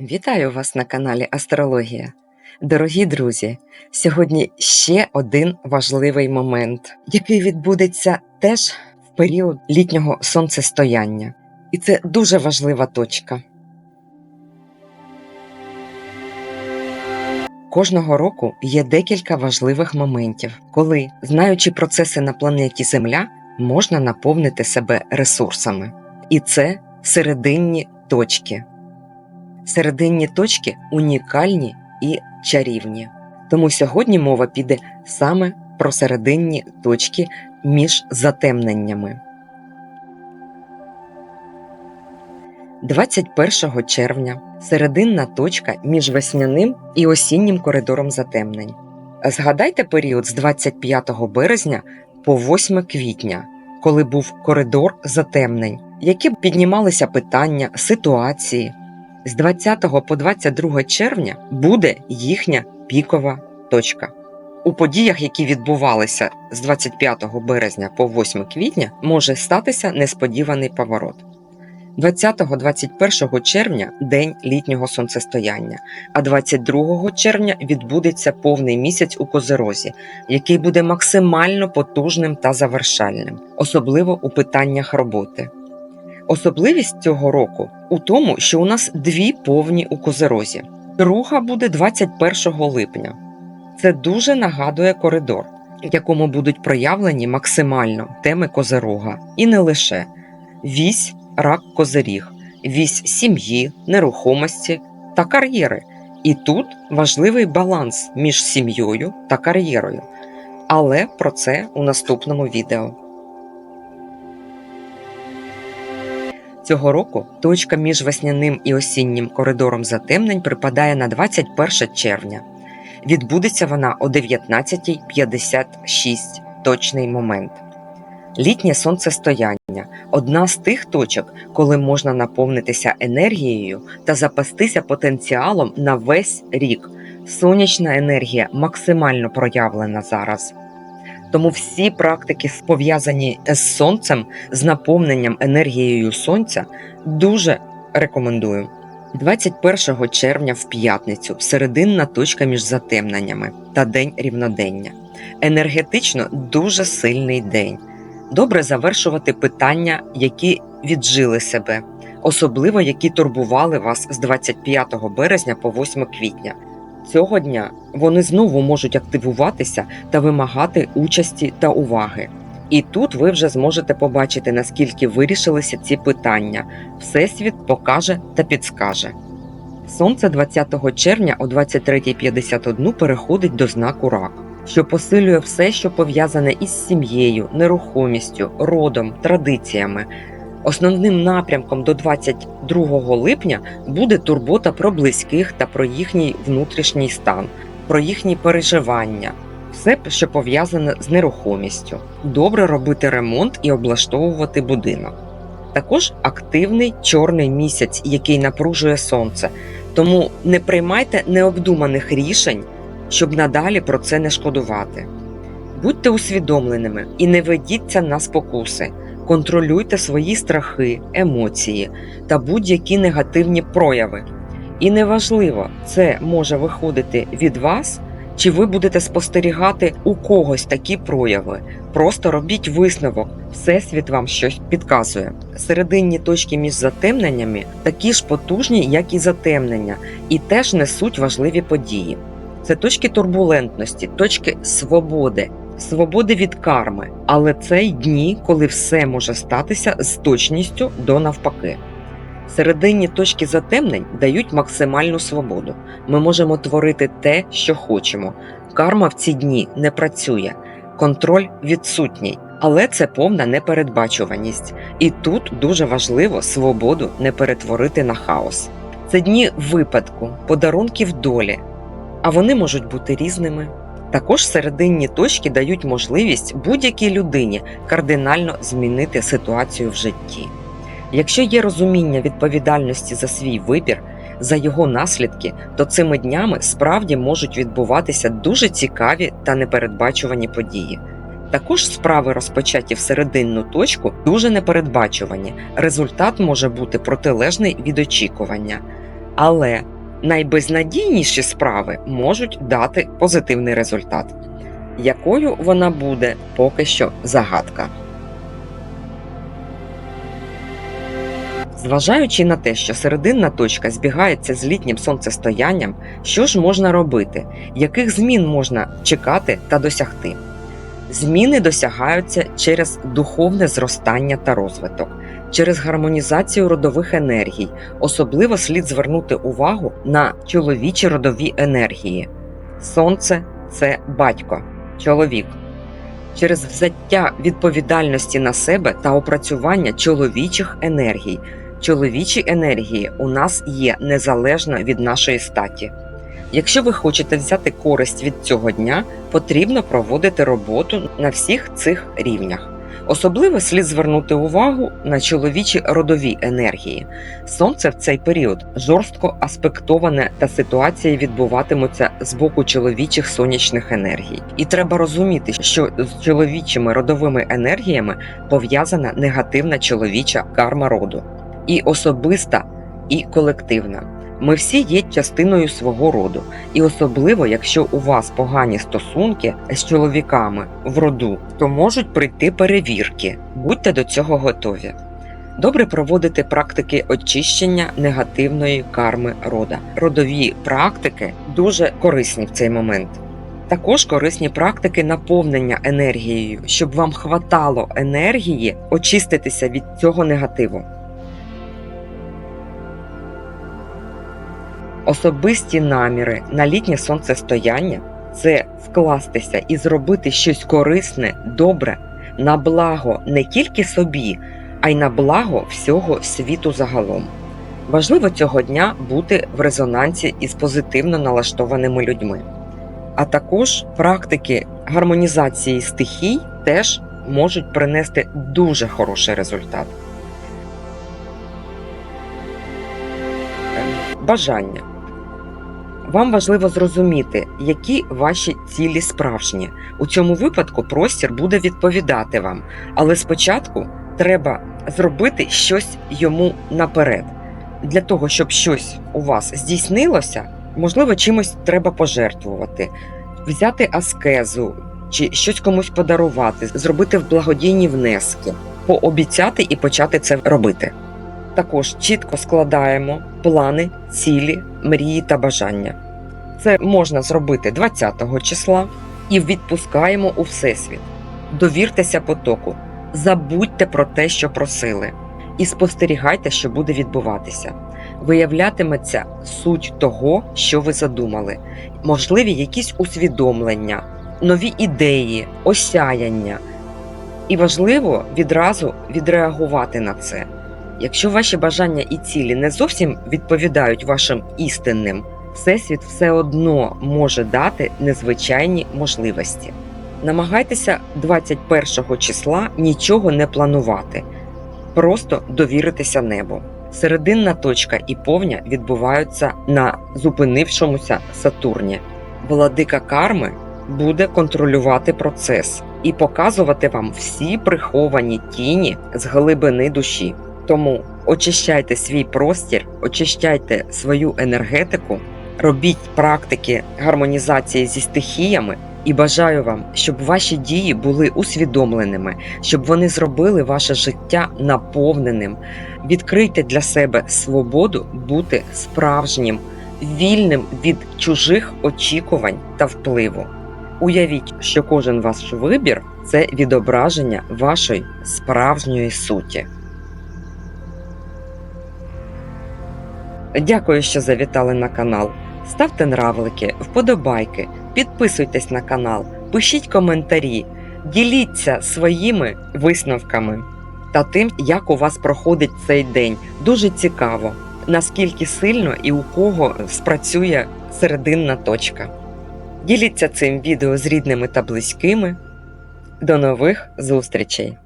Вітаю вас на каналі Астрологія. Дорогі друзі, сьогодні ще один важливий момент, який відбудеться теж в період літнього сонцестояння. І це дуже важлива точка. Кожного року є декілька важливих моментів, коли, знаючи процеси на планеті Земля, можна наповнити себе ресурсами. І це серединні точки. Серединні точки унікальні і чарівні. Тому сьогодні мова піде саме про серединні точки між затемненнями. 21 червня серединна точка між весняним і осіннім коридором затемнень. Згадайте період з 25 березня по 8 квітня, коли був коридор затемнень, які піднімалися питання, ситуації. З 20 по 22 червня буде їхня пікова точка. У подіях, які відбувалися з 25 березня по 8 квітня, може статися несподіваний поворот. 20-21 червня день літнього сонцестояння, а 22 червня відбудеться повний місяць у Козерозі, який буде максимально потужним та завершальним, особливо у питаннях роботи. Особливість цього року у тому, що у нас дві повні у Козерозі. Друга буде 21 липня. Це дуже нагадує коридор, в якому будуть проявлені максимально теми Козерога. І не лише вісь, рак козиріг, вісь сім'ї, нерухомості та кар'єри. І тут важливий баланс між сім'єю та кар'єрою. Але про це у наступному відео. Цього року точка між весняним і осіннім коридором затемнень припадає на 21 червня. Відбудеться вона о 19.56 точний момент. Літнє сонцестояння одна з тих точок, коли можна наповнитися енергією та запастися потенціалом на весь рік. Сонячна енергія максимально проявлена зараз. Тому всі практики, пов'язані з сонцем, з наповненням енергією сонця, дуже рекомендую. 21 червня в п'ятницю серединна точка між затемненнями та день рівнодення. Енергетично дуже сильний день. Добре завершувати питання, які віджили себе, особливо які турбували вас з 25 березня по 8 квітня. Цього дня вони знову можуть активуватися та вимагати участі та уваги. І тут ви вже зможете побачити, наскільки вирішилися ці питання. Всесвіт покаже та підскаже. Сонце 20 червня о 23.51 переходить до знаку рак, що посилює все, що пов'язане із сім'єю, нерухомістю, родом, традиціями. Основним напрямком до 22 липня буде турбота про близьких та про їхній внутрішній стан, про їхні переживання, все, що пов'язане з нерухомістю. Добре робити ремонт і облаштовувати будинок. Також активний чорний місяць, який напружує сонце. Тому не приймайте необдуманих рішень, щоб надалі про це не шкодувати. Будьте усвідомленими і не ведіться на спокуси. Контролюйте свої страхи, емоції та будь-які негативні прояви. І неважливо, це може виходити від вас, чи ви будете спостерігати у когось такі прояви. Просто робіть висновок, всесвіт вам щось підказує. Серединні точки між затемненнями такі ж потужні, як і затемнення, і теж несуть важливі події. Це точки турбулентності, точки свободи, свободи від карми, але це й дні, коли все може статися з точністю до навпаки. Серединні точки затемнень дають максимальну свободу. Ми можемо творити те, що хочемо. Карма в ці дні не працює, контроль відсутній, але це повна непередбачуваність. І тут дуже важливо свободу не перетворити на хаос. Це дні випадку, подарунків долі, а вони можуть бути різними. Також серединні точки дають можливість будь-якій людині кардинально змінити ситуацію в житті. Якщо є розуміння відповідальності за свій вибір, за його наслідки, то цими днями справді можуть відбуватися дуже цікаві та непередбачувані події. Також справи, розпочаті в серединну точку, дуже непередбачувані. Результат може бути протилежний від очікування. Але найбезнадійніші справи можуть дати позитивний результат. Якою вона буде, поки що загадка. Зважаючи на те, що серединна точка збігається з літнім сонцестоянням, що ж можна робити, яких змін можна чекати та досягти? Зміни досягаються через духовне зростання та розвиток, через гармонізацію родових енергій. Особливо слід звернути увагу на чоловічі родові енергії. Сонце це батько, чоловік. Через взяття відповідальності на себе та опрацювання чоловічих енергій. Чоловічі енергії у нас є незалежно від нашої статі. Якщо ви хочете взяти користь від цього дня, потрібно проводити роботу на всіх цих рівнях. Особливо слід звернути увагу на чоловічі родові енергії. Сонце в цей період жорстко аспектоване та ситуації відбуватимуться з боку чоловічих сонячних енергій. І треба розуміти, що з чоловічими родовими енергіями пов'язана негативна чоловіча карма роду, і особиста, і колективна. Ми всі є частиною свого роду, і особливо, якщо у вас погані стосунки з чоловіками в роду, то можуть прийти перевірки. Будьте до цього готові. Добре проводити практики очищення негативної карми рода. Родові практики дуже корисні в цей момент. Також корисні практики наповнення енергією, щоб вам хватало енергії очиститися від цього негативу. Особисті наміри на літнє сонцестояння це вкластися і зробити щось корисне, добре, на благо не тільки собі, а й на благо всього світу загалом. Важливо цього дня бути в резонансі із позитивно налаштованими людьми. А також практики гармонізації стихій теж можуть принести дуже хороший результат. Бажання. Вам важливо зрозуміти, які ваші цілі справжні. У цьому випадку простір буде відповідати вам, але спочатку треба зробити щось йому наперед. Для того, щоб щось у вас здійснилося, можливо, чимось треба пожертвувати, взяти аскезу чи щось комусь подарувати, зробити в благодійні внески, пообіцяти і почати це робити. Також чітко складаємо плани, цілі, мрії та бажання. Це можна зробити 20 числа і відпускаємо у всесвіт. Довіртеся потоку, забудьте про те, що просили, і спостерігайте, що буде відбуватися. Виявлятиметься суть того, що ви задумали, можливі якісь усвідомлення, нові ідеї, осяяння. І важливо відразу відреагувати на це. Якщо ваші бажання і цілі не зовсім відповідають вашим істинним, Всесвіт все одно може дати незвичайні можливості. Намагайтеся 21 числа нічого не планувати, просто довіритися небу. Серединна точка і повня відбуваються на зупинившомуся Сатурні. Владика карми буде контролювати процес і показувати вам всі приховані тіні з глибини душі. Тому очищайте свій простір, очищайте свою енергетику, робіть практики гармонізації зі стихіями і бажаю вам, щоб ваші дії були усвідомленими, щоб вони зробили ваше життя наповненим. Відкрийте для себе свободу бути справжнім, вільним від чужих очікувань та впливу. Уявіть, що кожен ваш вибір це відображення вашої справжньої суті. Дякую, що завітали на канал. Ставте нравлики, вподобайки, підписуйтесь на канал, пишіть коментарі, діліться своїми висновками та тим, як у вас проходить цей день. Дуже цікаво, наскільки сильно і у кого спрацює серединна точка. Діліться цим відео з рідними та близькими. До нових зустрічей!